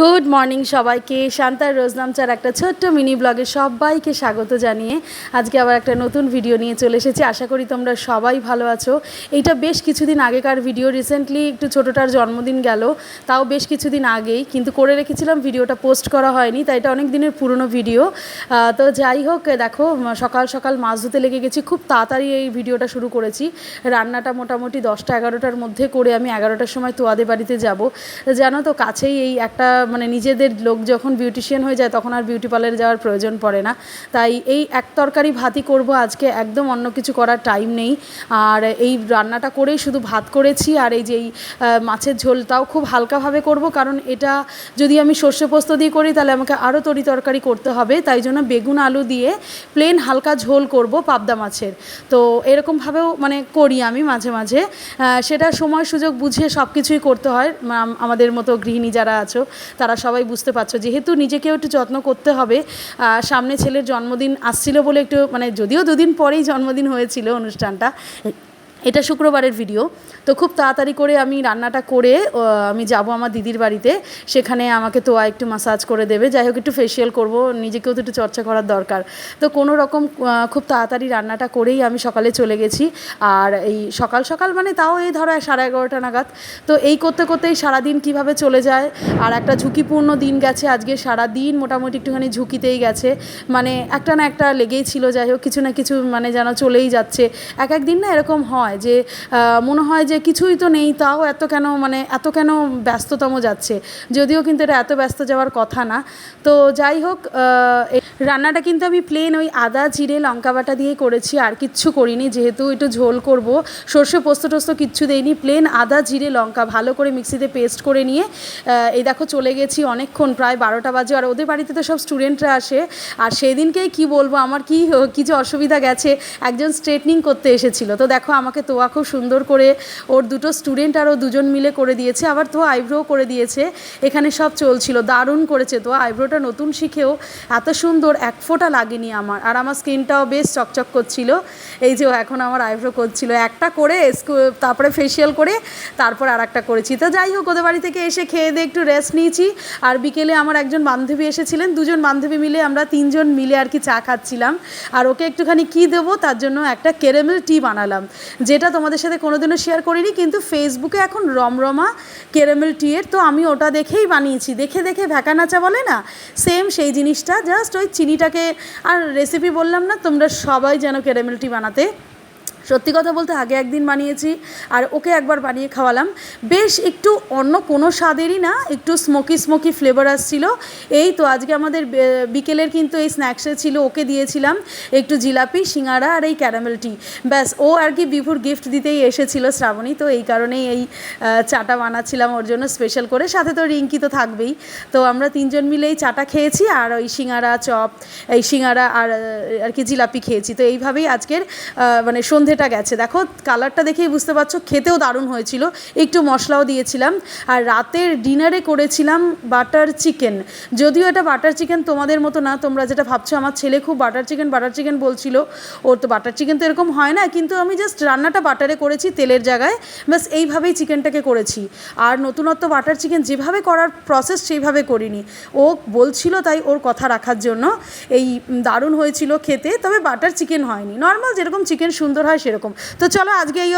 Good morning সবাইকে। শান্তার রোজনামচার একটা ছোট্ট মিনি ব্লগে সবাইকে স্বাগত জানিয়ে আজকে আবার একটা নতুন ভিডিও নিয়ে চলে এসেছি। আশা করি তোমরা সবাই ভালো আছো। এইটা বেশ কিছুদিন আগেকার ভিডিও রিসেন্টলি একটু ছোটোটার জন্মদিন গেল, তাও বেশ কিছুদিন আগেই। কিন্তু করে রেখেছিলাম ভিডিওটা পোস্ট করা হয়নি, তাই এটা অনেক দিনের পুরনো ভিডিও তো যাই হোক, দেখো সকাল সকাল মাছ ধুতে লেগে গেছি। খুব তাড়াতাড়ি এই ভিডিওটা শুরু করেছি। রান্নাটা মোটামুটি দশটা এগারোটার মধ্যে করে আমি এগারোটার সময় তোয়াদে বাড়িতে যাব। জানো তো, কাছেই এই একটা মানে নিজেদের লোক যখন বিউটিশিয়ান হয়ে যায় তখন আর বিউটি পার্লারে যাওয়ার প্রয়োজন পড়ে না। তাই এই এক তরকারি ভাতই করব আজকে একদম অন্য কিছু করার টাইম নেই। আর এই রান্নাটা করেই শুধু ভাত করেছি আর এই যে এই আহ, মাছের ঝোলটাও খুব হালকাভাবে করব কারণ এটা যদি আমি সর্ষে পোস্ত দিয়ে করি তাহলে আমাকে আরও তরি তরকারি করতে হবে। তাই জন্য বেগুন আলু দিয়ে প্লেন হালকা ঝোল করব পাবদা মাছের। তো এরকমভাবেও মানে করি আমি মাঝে মাঝে। সেটা সময় সুযোগ বুঝে সব কিছুই করতে হয় আমাদের মতো গৃহিণী যারা আছো। তারা সবাই বুঝতে পারছ। যেহেতু নিজেকেও একটু যত্ন করতে হবে সামনে ছেলের জন্মদিন আসছিল বলে একটু মানে যদিও দুদিন পরেই জন্মদিন হয়েছিল অনুষ্ঠানটা এটা শুক্রবারের ভিডিও তো খুব তাড়াতাড়ি করে আমি রান্নাটা করে আমি যাব আমার দিদির বাড়িতে। সেখানে আমাকে তোয়া একটু মাসাজ করে দেবে। যাই হোক, একটু ফেসিয়াল করব, নিজেকেও তো একটু চর্চা করার দরকার। তো কোনো রকম খুব তাড়াতাড়ি রান্নাটা করেই আমি সকালে চলে গেছি। আর এই সকাল সকাল মানে তাও এই ধরো সাড়ে এগারোটা নাগাদ। তো এই করতে করতেই সারাদিন কীভাবে চলে যায়? আর একটা ঝুঁকিপূর্ণ দিন গেছে আজকে। সারা দিন মোটামুটি একটুখানি ঝুঁকিতেই গেছে। মানে একটা না একটা লেগেই ছিল। যাই হোক, কিছু না কিছু মানে যেন চলেই যাচ্ছে। এক এক দিন না এরকম হয়। যে মনে হয় যে কিছুই তো নেই, তাও এত কেন মানে এত কেন ব্যস্ততম যাচ্ছে? যদিও কিন্তু এটা এত ব্যস্ত যাওয়ার কথা না। তো যাই হোক রান্নাটা কিন্তু আমি প্লেন ওই আদা, জিরে, লঙ্কা বাটা দিয়ে করেছি, আর কিচ্ছু করিনি, যেহেতু একটু ঝোল করব। সর্ষে পোস্ত টোস্ত কিচ্ছু দেইনি প্লেন আদা, জিরে, লঙ্কা ভালো করে মিক্সিতে পেস্ট করে নিয়ে এই দেখো চলে গেছি অনেকক্ষণ, প্রায় বারোটা বাজে, আর ওদের বাড়িতে তো সব স্টুডেন্টরা আসে। আর সেই দিনকেই কি বলব, আমার কি কি যে অসুবিধা গেছে, একজন স্ট্রেটনিং করতে এসেছিল। তো দেখো আমাকে তোয়া খুব সুন্দর করে ওর দুটো স্টুডেন্ট আর ও দুজন মিলে করে দিয়েছে, আবার তো আইব্রো করে দিয়েছে। এখানে সব চলছিল, দারুণ করেছে তো আইব্রোটা নতুন শিখেও এত সুন্দর এক ফোঁটা লাগেনি আমার, আর আমার স্কিনটাও বেশ চকচক করছিল। এই যে এখন আমার আইব্রো করছিল, একটা করে তারপরে ফেসিয়াল করে তারপর আর একটা করেছি। তো যাই হোক, ওদের বাড়ি থেকে এসে খেয়ে দিয়ে একটু রেস্ট নিয়েছি। আর বিকেলে আমার একজন বান্ধবী এসেছিলেন, দুজন বান্ধবী মিলে আমরা তিনজন মিলে আর কি চা খাচ্ছিলাম। আর ওকে একটুখানি কি দেবো, তার জন্য একটা ক্যারামেল টি বানালাম। যেটা তোমাদের সাথে কোনোদিনও শেয়ার করিনি, কিন্তু ফেসবুকে এখন রমরমা ক্যারামেল টিয়ের তো আমি ওটা দেখেই বানিয়েছি। দেখে দেখে ভ্যাকা নাচা বলে না সেম সেই জিনিসটা জাস্ট ওই চিনিটাকে, আর রেসিপি বললাম না, তোমরা সবাই যেন ক্যারামেল টি বানাতে সত্যি কথা বলতে আগে একদিন বানিয়েছি আর ওকে একবার বানিয়ে খাওয়ালাম। বেশ একটু অন্য কোনো স্বাদেরই না, একটু স্মোকি স্মোকি ফ্লেভার আসছিল। এই তো আজকে আমাদের বিকেলের কিন্তু এই স্ন্যাক্সে ছিল, ওকে দিয়েছিলাম একটু জিলাপি, সিঙ্গারা আর এই ক্যারামেল টি ব্যাস, ও আর কি বিভুর গিফট দিতেই এসেছিল শ্রাবণী, তো এই কারণেই এই চাটা বানাচ্ছিলাম ওর জন্য স্পেশাল করে। সাথে তো রিঙ্কি তো থাকবেই। তো আমরা তিনজন মিলে এই চাটা খেয়েছি আর ওই সিঙ্গারা, চপ, এই সিঙ্গারা আর আর কি জিলাপি খেয়েছি। তো এইভাবেই আজকের মানে মানে সন্ধেটা গেছে। দেখো কালারটা দেখেই বুঝতে পারছ, খেতেও দারুণ হয়েছিল। একটু মশলাও দিয়েছিলাম। আর রাতের ডিনারে করেছিলাম বাটার চিকেন যদিও এটা বাটার চিকেন তোমাদের মতো না, তোমরা যেটা ভাবছ, আমার ছেলে খুব বাটার চিকেন বাটার চিকেন বলছিল। ওর তো বাটার চিকেন তো এরকম হয় না, কিন্তু আমি জাস্ট রান্নাটা বাটারে করেছি তেলের জায়গায়। ব্যাস, এইভাবেই চিকেনটাকে করেছি। আর নতুনত্ব বাটার চিকেন যেভাবে করার প্রসেস সেইভাবে করিনি। ও বলছিল তাই ওর কথা রাখার জন্য। এই দারুণ হয়েছিল খেতে, তবে বাটার চিকেন হয়নি। নর্মাল যেরকম চিকেন সুন্দর হয় সেরকম। তো চলো আজকে এই